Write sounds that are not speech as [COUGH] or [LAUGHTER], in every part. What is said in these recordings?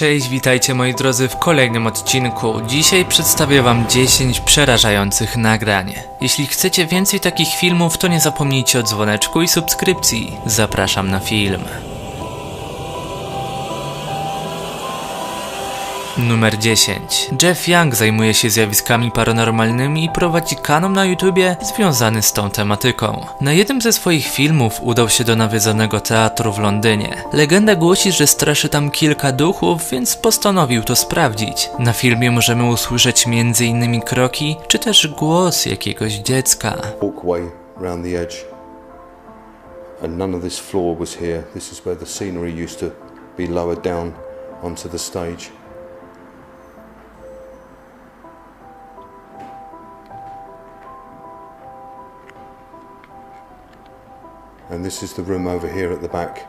Cześć, witajcie moi drodzy w kolejnym odcinku. Dzisiaj przedstawię wam 10 przerażających nagrań. Jeśli chcecie więcej takich filmów, to nie zapomnijcie o dzwoneczku i subskrypcji. Zapraszam na film. Numer 10. Jeff Young zajmuje się zjawiskami paranormalnymi i prowadzi kanał na YouTubie związany z tą tematyką. Na jednym ze swoich filmów udał się do nawiedzonego teatru w Londynie. Legenda głosi, że straszy tam kilka duchów, więc postanowił to sprawdzić. Na filmie możemy usłyszeć m.in. kroki, czy też głos jakiegoś dziecka. onto the stage. And this is the room over here at the back.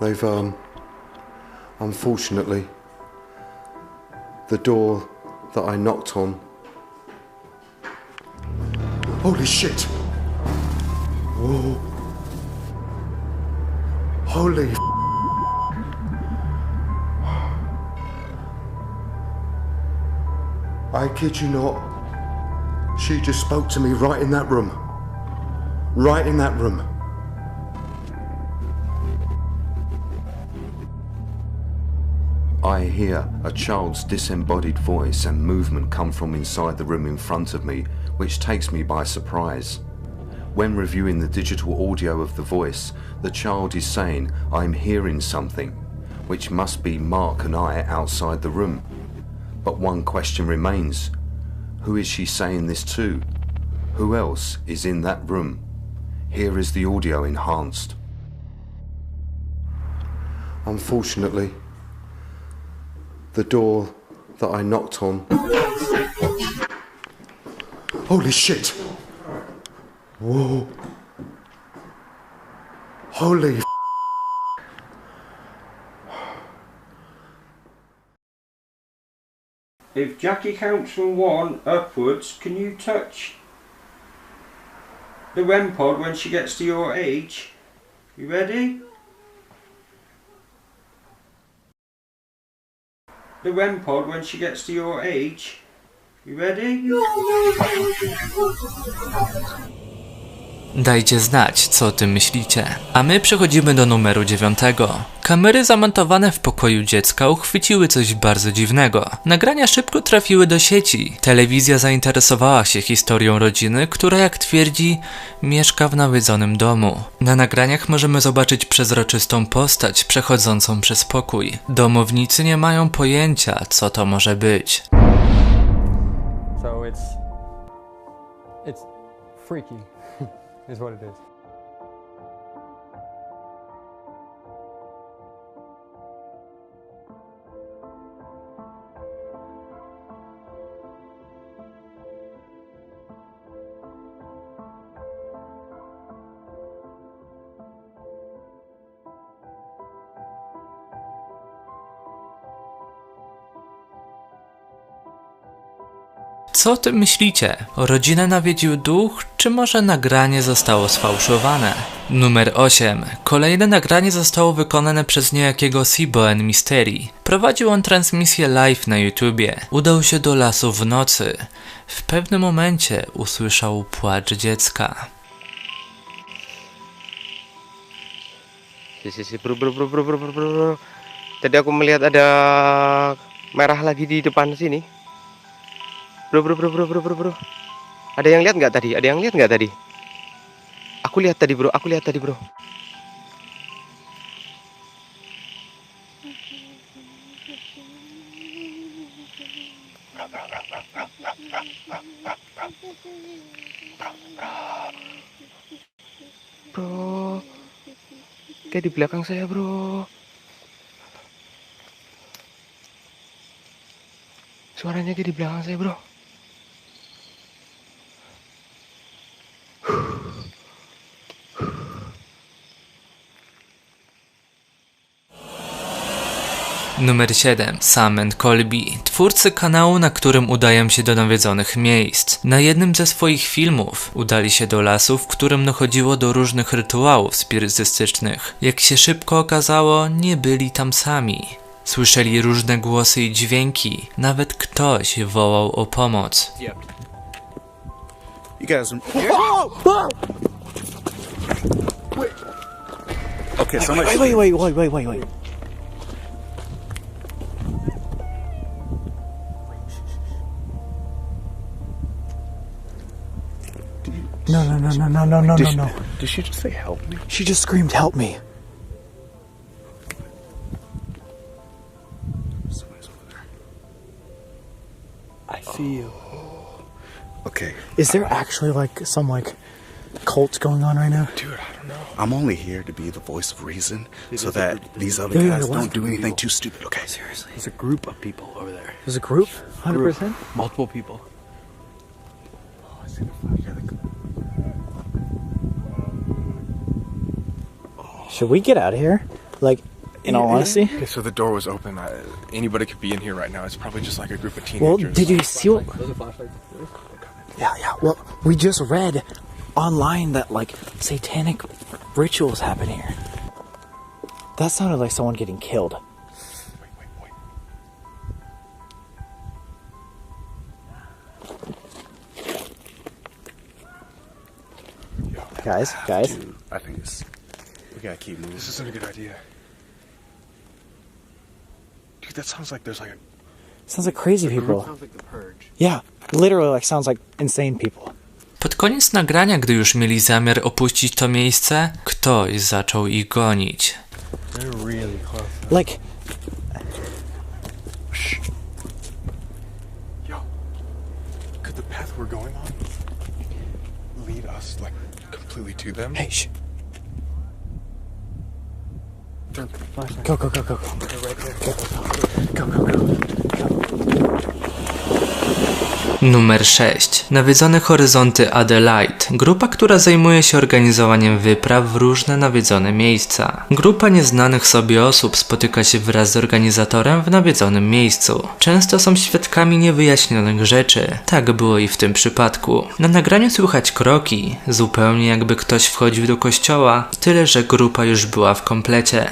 They've, um, unfortunately, the door that I knocked on. Holy shit! Whoa! Holy. I kid you not. She just spoke to me right in that room. Right in that room. I hear a child's disembodied voice and movement come from inside the room in front of me, which takes me by surprise. When reviewing the digital audio of the voice, the child is saying, I'm hearing something, which must be Mark and I outside the room. But one question remains Who is she saying this to? Who else is in that room? Here is the audio enhanced. Unfortunately, the door that I knocked on. Holy shit! Whoa! Holy. If Jackie counts from one upwards, can you touch the REM pod when she gets to your age? You ready? The REM pod when she gets to your age. You ready? Dajcie znać, co o tym myślicie. A my przechodzimy do numeru dziewiątego. Kamery zamontowane w pokoju dziecka uchwyciły coś bardzo dziwnego. Nagrania szybko trafiły do sieci. Telewizja zainteresowała się historią rodziny, która, jak twierdzi, mieszka w nawiedzonym domu. Na nagraniach możemy zobaczyć przezroczystą postać przechodzącą przez pokój. Domownicy nie mają pojęcia, co to może być. So it's it's freaky, [LAUGHS] is what it is. Co o tym myślicie? Rodzinę nawiedził duch, czy może nagranie zostało sfałszowane? Numer 8. Kolejne nagranie zostało wykonane przez niejakiego Siboen Mystery. Prowadził on transmisję live na YouTubie. Udał się do lasu w nocy. W pewnym momencie usłyszał płacz dziecka. Sisi, bro, bro, bro, bro, bro, bro. Tadi aku melihat ada merah lagi di depan sini. Bro, bro, bro, bro, bro, bro, bro. Ada yang lihat nggak tadi? Ada yang lihat nggak tadi? Aku lihat tadi, bro. Aku lihat tadi, bro. Bro, kayak di belakang saya, bro. Suaranya kayak di belakang saya, bro. Numer 7. Sam and Colby, twórcy kanału, na którym udają się do nawiedzonych miejsc. Na jednym ze swoich filmów udali się do lasu, w którym dochodziło do różnych rytuałów spirytystycznych. Jak się szybko okazało, nie byli tam sami. Słyszeli różne głosy i dźwięki, nawet ktoś wołał o pomoc. You guys. Okay, so much. Wait, wait, wait, wait, wait, wait, wait. No, no, no, no, no, no, no, Did no, she, no. did she just say help me? She just screamed, help me. Somebody's over there. I see you. Oh. Okay, Is there actually like some like cult going on right now? dude, I don't know. I'm only here to be the voice of reason, so that these other Yeah, yeah, guys what? don't do anything too stupid. Okay, Seriously, there's a group of people over there. There's a group? 100%? Multiple people. Oh, I see the flag. Should we get out of here? Like, in all honesty? Okay, so the door was open. I, anybody could be in here right now. It's probably just like a group of teenagers. Well, teenagers. did you see what? Those are flashlights. Yeah, yeah. Well, we just read online that like satanic rituals happen here. That sounded like someone getting killed. Wait, wait, wait. Guys, guys. Dude, I think it's. We gotta keep moving. This isn't a good idea. Dude, that sounds like there's like a. Sounds like crazy people. Sounds like the purge. Yeah, literally like sounds like insane people. Pod koniec nagrania, gdy już mieli zamiar opuścić to miejsce, ktoś zaczął ich gonić. They're really close. Like, Yo, could the path we're going on lead us like completely to them? hey, shh. They're- Go, go, go, go, go. Go, go, go. Numer 6. Nawiedzone horyzonty Adelaide. Grupa, która zajmuje się organizowaniem wypraw w różne nawiedzone miejsca. Grupa nieznanych sobie osób spotyka się wraz z organizatorem w nawiedzonym miejscu. Często są świadkami niewyjaśnionych rzeczy. Tak było i w tym przypadku. Na nagraniu słychać kroki, zupełnie jakby ktoś wchodził do kościoła, tyle że grupa już była w komplecie.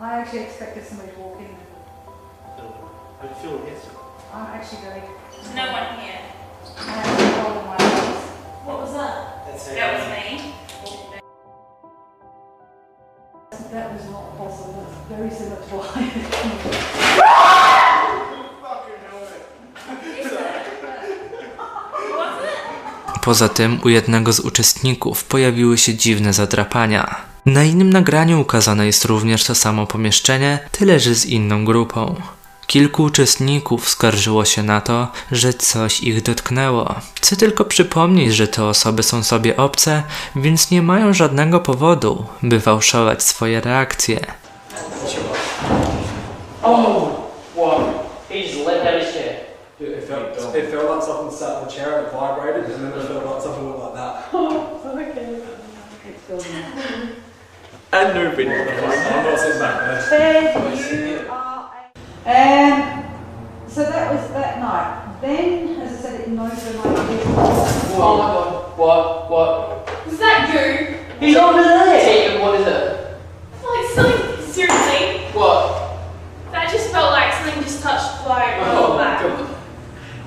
I actually expected somebody to walk in. I'm actually very. There's no one here. I have a cold in my eyes. What was that? That was me. That was not possible. It's very similar to what I. Poza tym u jednego z uczestników pojawiły się dziwne zadrapania. Na innym nagraniu ukazane jest również to samo pomieszczenie, tyle że z inną grupą. Kilku uczestników skarżyło się na to, że coś ich dotknęło. Chcę tylko przypomnieć, że te osoby są sobie obce, więc nie mają żadnego powodu, by fałszować swoje reakcje. What? He just leapt out of his chair. It felt, it felt like something sat in the chair and it vibrated, and then it felt like something went like that. [LAUGHS] And no video. I'm not sitting back there. Ted, you are. a- And so that was that night. Then, as I said, it knows when I did. Oh my god. What? What? Was that you? He's over there! Tegan, what is it? Like something. Seriously? What? That just felt like something just touched like my Oh whole my back. god.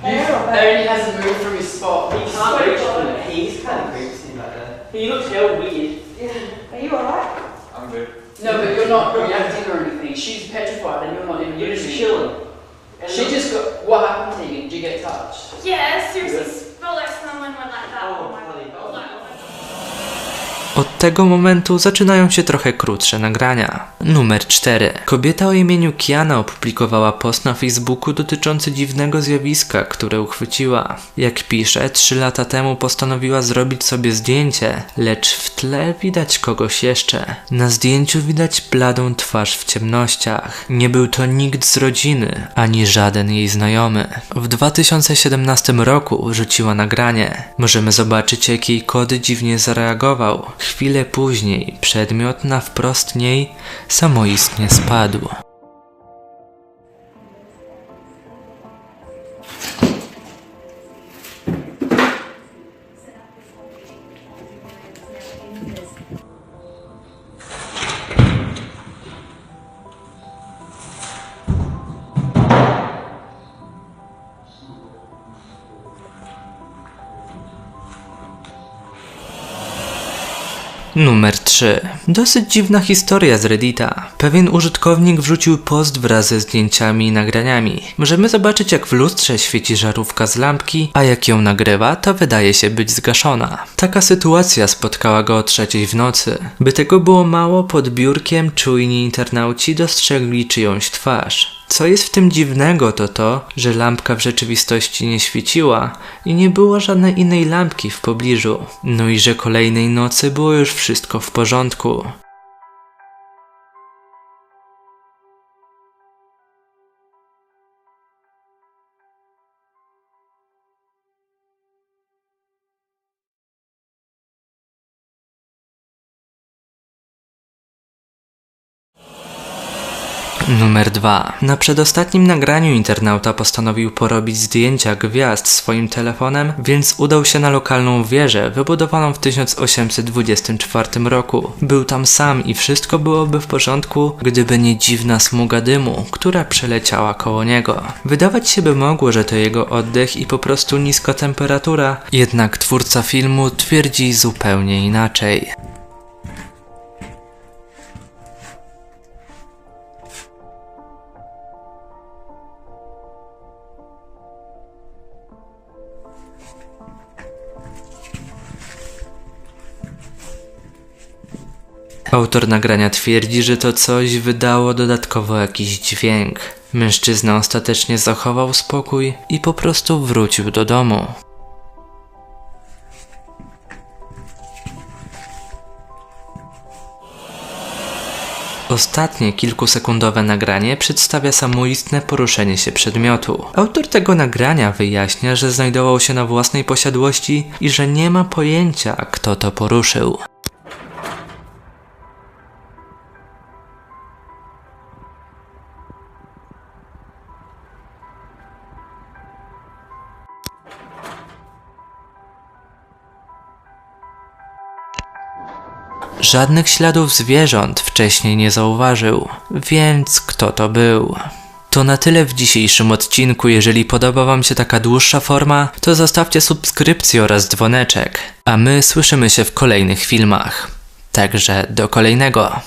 Hair or back? Only hasn't moved from his spot. He can't So reach good. from it. He's kind of creepy back there. He looks hell weird. Are you alright? I'm good. No, but you're not reacting or anything. She's Od tego momentu zaczynają się trochę krótsze nagrania. Numer 4. Kobieta o imieniu Kiana opublikowała post na Facebooku dotyczący dziwnego zjawiska, które uchwyciła. Jak pisze, 3 lata temu postanowiła zrobić sobie zdjęcie, lecz w tle widać kogoś jeszcze. Na zdjęciu widać bladą twarz w ciemnościach. Nie był to nikt z rodziny, ani żaden jej znajomy. W 2017 roku rzuciła nagranie. Możemy zobaczyć, jak jej kod dziwnie zareagował. Chwilę później przedmiot na wprost niej samoistnie spadł. Numer 3. Dosyć dziwna historia z Reddita. Pewien użytkownik wrzucił post wraz ze zdjęciami i nagraniami. Możemy zobaczyć jak w lustrze świeci żarówka z lampki, a jak ją nagrywa, to wydaje się być zgaszona. Taka sytuacja spotkała go o trzeciej w nocy. By tego było mało, pod biurkiem czujni internauci dostrzegli czyjąś twarz. Co jest w tym dziwnego to to, że lampka w rzeczywistości nie świeciła i nie było żadnej innej lampki w pobliżu. No i że kolejnej nocy było już wszystko w porządku. Numer 2. Na przedostatnim nagraniu internauta postanowił porobić zdjęcia gwiazd swoim telefonem, więc udał się na lokalną wieżę wybudowaną w 1824 roku. Był tam sam i wszystko byłoby w porządku, gdyby nie dziwna smuga dymu, która przeleciała koło niego. Wydawać się by mogło, że to jego oddech i po prostu niska temperatura, jednak twórca filmu twierdzi zupełnie inaczej. Autor nagrania twierdzi, że to coś wydało dodatkowo jakiś dźwięk. Mężczyzna ostatecznie zachował spokój i po prostu wrócił do domu. Ostatnie kilkusekundowe nagranie przedstawia samoistne poruszenie się przedmiotu. Autor tego nagrania wyjaśnia, że znajdował się na własnej posiadłości i że nie ma pojęcia, kto to poruszył. Żadnych śladów zwierząt wcześniej nie zauważył, więc kto to był? To na tyle w dzisiejszym odcinku. Jeżeli podoba Wam się taka dłuższa forma, to zostawcie subskrypcję oraz dzwoneczek, a my słyszymy się w kolejnych filmach. Także do kolejnego.